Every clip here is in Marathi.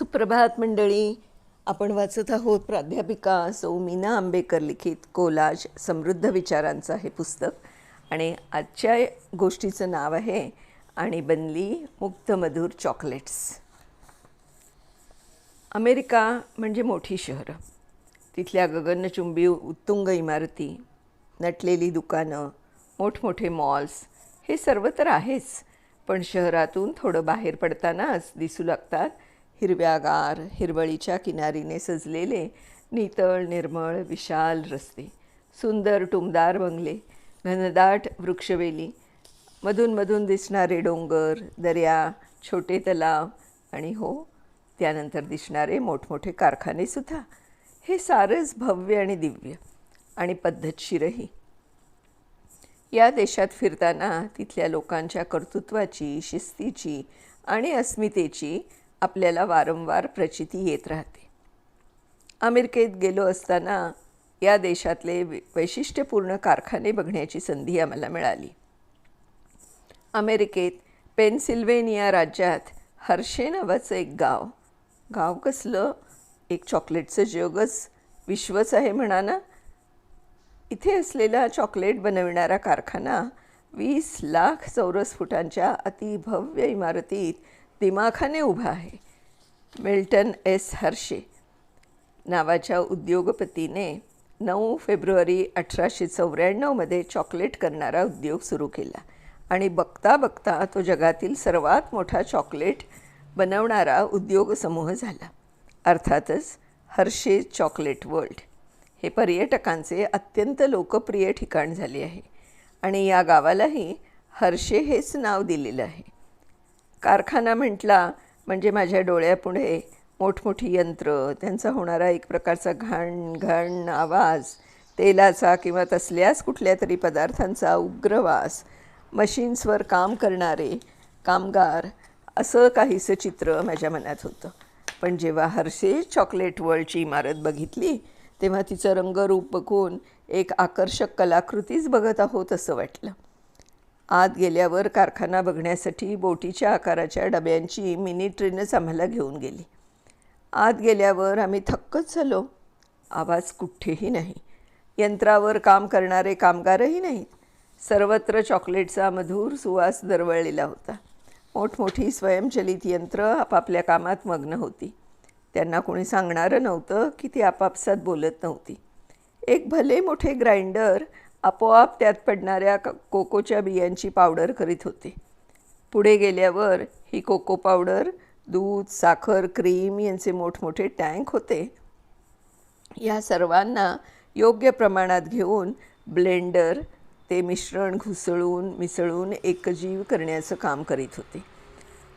सुप्रभात मंडळी. आपण वाचत आहोत प्राध्यापिका सौ मीना आंबेकर लिखित कोलाज समृद्ध विचारांचं हे पुस्तक. आणि आजच्या गोष्टीचं नाव आहे आणि बनली मुक्तमधूर चॉकलेट्स. अमेरिका म्हणजे मोठी शहरं. तिथल्या गगनचुंबी उत्तुंग इमारती नटलेली दुकानं मोठमोठे मॉल्स हे सर्व तर आहेच. पण शहरातून थोडं बाहेर पडतानाच दिसू लागतात हिरव्यागार हिरवळीच्या किनारीने सजलेले नितळ निर्मळ विशाल रस्ते. सुंदर टुमदार बंगले घनदाट वृक्षवेली. मधूनमधून दिसणारे डोंगर दर्या छोटे तलाव आणि हो त्यानंतर दिसणारे मोठमोठे कारखानेसुद्धा हे सारंच भव्य आणि दिव्य आणि पद्धतशीरही. या देशात फिरताना तिथल्या लोकांच्या कर्तृत्वाची शिस्तीची आणि अस्मितेची आपल्याला वारंवार प्रचिती येत राहते. अमेरिकेत गेलो असताना या देशातले वैशिष्ट्यपूर्ण कारखाने बघण्याची संधी आम्हाला मिळाली. अमेरिकेत पेनसिल्वेनिया राज्यात हर्षे नावाचं एक गाव गाव कसलं? एक चॉकलेटचं जगच विश्वच आहे म्हणा ना इथे असलेला चॉकलेट बनविणारा कारखाना वीस लाख चौरस फुटांच्या अतिभव्य इमारतीत दिमाखाने उभा आहे. Milton S. हर्षे नावाच्या उद्योगपतीने नऊ फेब्रुवारी अठराशे चौऱ्याण्णवमध्ये चॉकलेट करणारा उद्योग सुरू केला आणि बघता बघता तो जगातील सर्वात मोठा चॉकलेट बनवणारा उद्योग समूह झाला. अर्थातच हर्षे चॉकलेट वर्ल्ड हे पर्यटकांचे अत्यंत लोकप्रिय ठिकाण झाले आहे आणि या गावालाही हर्षे हेच नाव दिलेलं आहे. कारखाना म्हटला म्हणजे माझ्या डोळ्यापुढे मोठमोठी यंत्र त्यांचा होणारा एक प्रकारचा घाण घाण आवाज तेलाचा किंवा तसल्याच कुठल्या तरी पदार्थांचा उग्रवास मशीन्सवर काम करणारे कामगार असं काहीसं चित्र माझ्या मनात होतं. पण जेव्हा हर्षे चॉकलेट वर्ल्डची इमारत बघितली तेव्हा तिचं रंगरूप बघून एक आकर्षक कलाकृतीच बघत आहोत असं वाटलं. आत गेल्यावर कारखाना बघण्यासाठी बोटीच्या आकाराच्या डब्यांची मिनी ट्रेनच आम्हाला घेऊन गेली. आत गेल्यावर आम्ही थक्कच झालो. आवाज कुठेही नाही. यंत्रावर काम करणारे कामगारही नाहीत. सर्वत्र चॉकलेटचा मधुर सुवास दरवळलेला होता. मोठमोठी स्वयंचलित यंत्र आपापल्या कामात मग्न होती. त्यांना कोणी सांगणारं नव्हतं की ती आपापसात बोलत नव्हती. एक भले मोठे ग्राइंडर आपोआप त्यात पडणाऱ्या क- कोकोच्या बियांची पावडर करीत होते. पुढे गेल्यावर ही कोको पावडर दूध साखर क्रीम यांचे मोठमोठे टँक होते. या सर्वांना योग्य प्रमाणात घेऊन ब्लेंडर ते मिश्रण घुसळून मिसळून एकजीव करण्याचं काम करीत होते.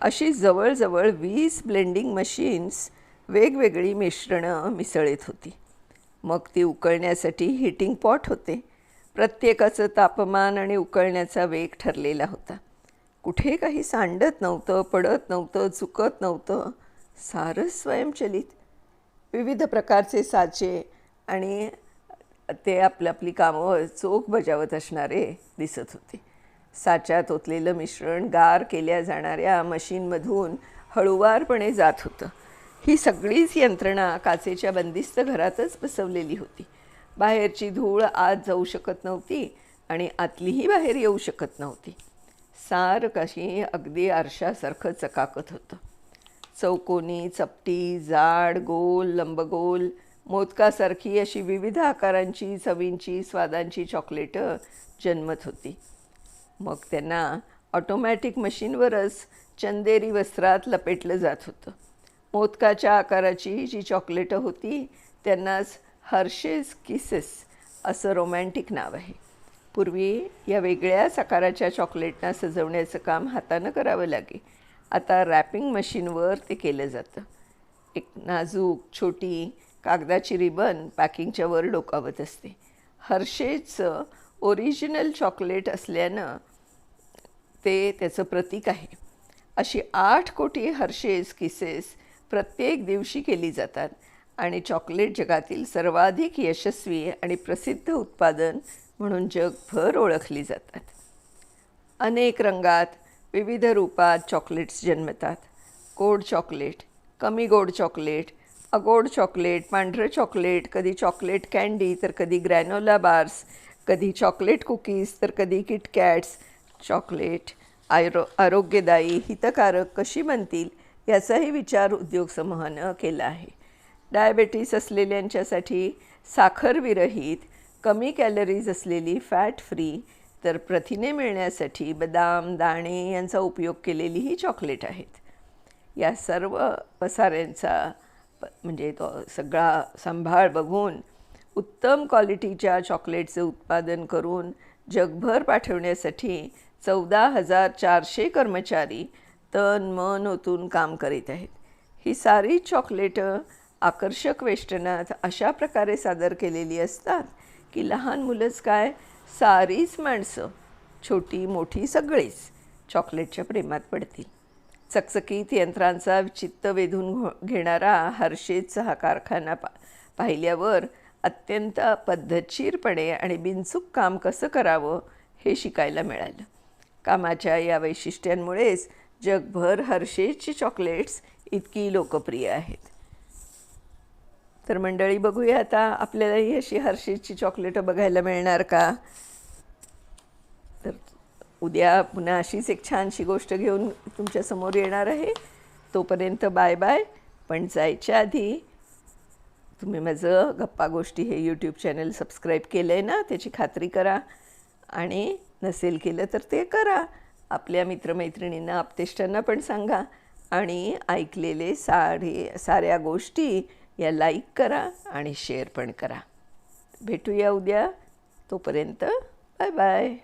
अशी जवळजवळ वीस ब्लेंडिंग मशीन्स वेगवेगळी मिश्रणं मिसळत होती. मग ती उकळण्यासाठी हिटिंग पॉट होते. प्रत्येकाचं तापमान आणि उकळण्याचा वेग ठरलेला होता. कुठे काही सांडत नव्हतं पडत नव्हतं चुकत नव्हतं सारं स्वयंचलित. विविध प्रकारचे साचे आणि ते आपली आपली कामं चोख बजावत असणारे दिसत होते. साच्यात ओतलेलं मिश्रण गार केल्या जाणाऱ्या मशीनमधून हळुवारपणे जात होतं. ही सगळीच यंत्रणा काचेच्या बंदिस्त घरातच बसवलेली होती. बाहेरची धूळ आत जाऊ शकत नव्हती आणि आतलीही बाहेर येऊ शकत नव्हती. सार कशी अगदी आरशासारखं चकाकत होतं. चौकोनी चपटी जाड गोल लंबगोल मोदकासारखी अशी विविध आकारांची चवींची स्वादांची चॉकलेटं जन्मत होती. मग त्यांना ऑटोमॅटिक मशीनवरच चंदेरी वस्त्रात लपेटलं जात होतं. मोदकाच्या आकाराची जी चॉकलेटं होती त्यांनाच हर्षेज किसेस असं रोमॅन्टिक नाव आहे. पूर्वी या वेगळ्याच आकाराच्या चॉकलेटना सजवण्याचं काम हातानं करावं लागे. आता रॅपिंग मशीनवर ते केलं जातं. एक नाजूक छोटी कागदाची रिबन पॅकिंगच्या वर डोकावत असते. हर्षेजचं ओरिजिनल चॉकलेट असल्यानं ते त्याचं प्रतीक आहे. अशी आठ कोटी हर्षेज किसेस प्रत्येक दिवशी केली जातात. आणि चॉकलेट जगातील सर्वाधिक यशस्वी आणि प्रसिद्ध उत्पादन म्हणून जगभर ओळखली जातात. अनेक रंगात विविध रूपात चॉकलेट्स जन्मतात. गोड चॉकलेट कमी गोड चॉकलेट अगोड चॉकलेट पांढरं चॉकलेट कधी चॉकलेट कँडी तर कधी ग्रॅनोला बार्स कधी चॉकलेट कुकीज तर कधी किटकॅट्स चॉकलेट आयरो आरोग्यदायी हितकारक कशी बनतील याचाही विचार उद्योग समूहानं केला आहे. डायबेटीस असलेल्यांच्यासाठी साखरविरहित कमी कॅलरीज असलेली फॅट फ्री तर प्रथिने मिळण्यासाठी बदाम दाणे यांचा उपयोग केलेली ही चॉकलेट आहेत. या सर्व पसाऱ्यांचा म्हणजे तो सगळा सांभाळ बघून उत्तम क्वालिटीच्या चॉकलेटचे उत्पादन करून जगभर पाठवण्यासाठी चौदा हजार चारशे कर्मचारी तन मन ओतून काम करीत आहेत. ही सारी चॉकलेटं आकर्षक वेष्टनात अशा प्रकारे सादर केलेली असतात की लहान मुलंच काय? सारीच माणसं छोटी मोठी सगळीच चॉकलेटच्या प्रेमात पडतील. चकचकीत यंत्रांचा चित्त वेधून घो- घेणारा हर्षेजचा हा कारखाना पा पाहिल्यावर अत्यंत पद्धतशीरपणे आणि बिनचूक काम कसं करावं हे शिकायला मिळालं. कामाच्या या वैशिष्ट्यांमुळेच जगभर हर्षेजची चॉकलेट्स इतकी लोकप्रिय आहेत. तर मंडळी बघूया आता आपल्यालाही अशी हर्षीची चॉकलेटं बघायला मिळणार का? तर उद्या पुन्हा अशीच एक छानशी गोष्ट घेऊन तुमच्यासमोर येणार आहे. तोपर्यंत बाय बाय पण जायच्या आधी तुम्ही माझं गप्पा गोष्टी हे यूट्यूब चॅनल सबस्क्राईब केलं आहे ना त्याची खात्री करा. आणि नसेल केलं तर ते करा. आपल्या मित्रमैत्रिणींना आपतेष्टांना पण सांगा. आणि ऐकलेले सारे साऱ्या गोष्टी या लाईक करा आणि शेअर पण करा. भेटूया उद्या. तोपर्यंत बाय बाय.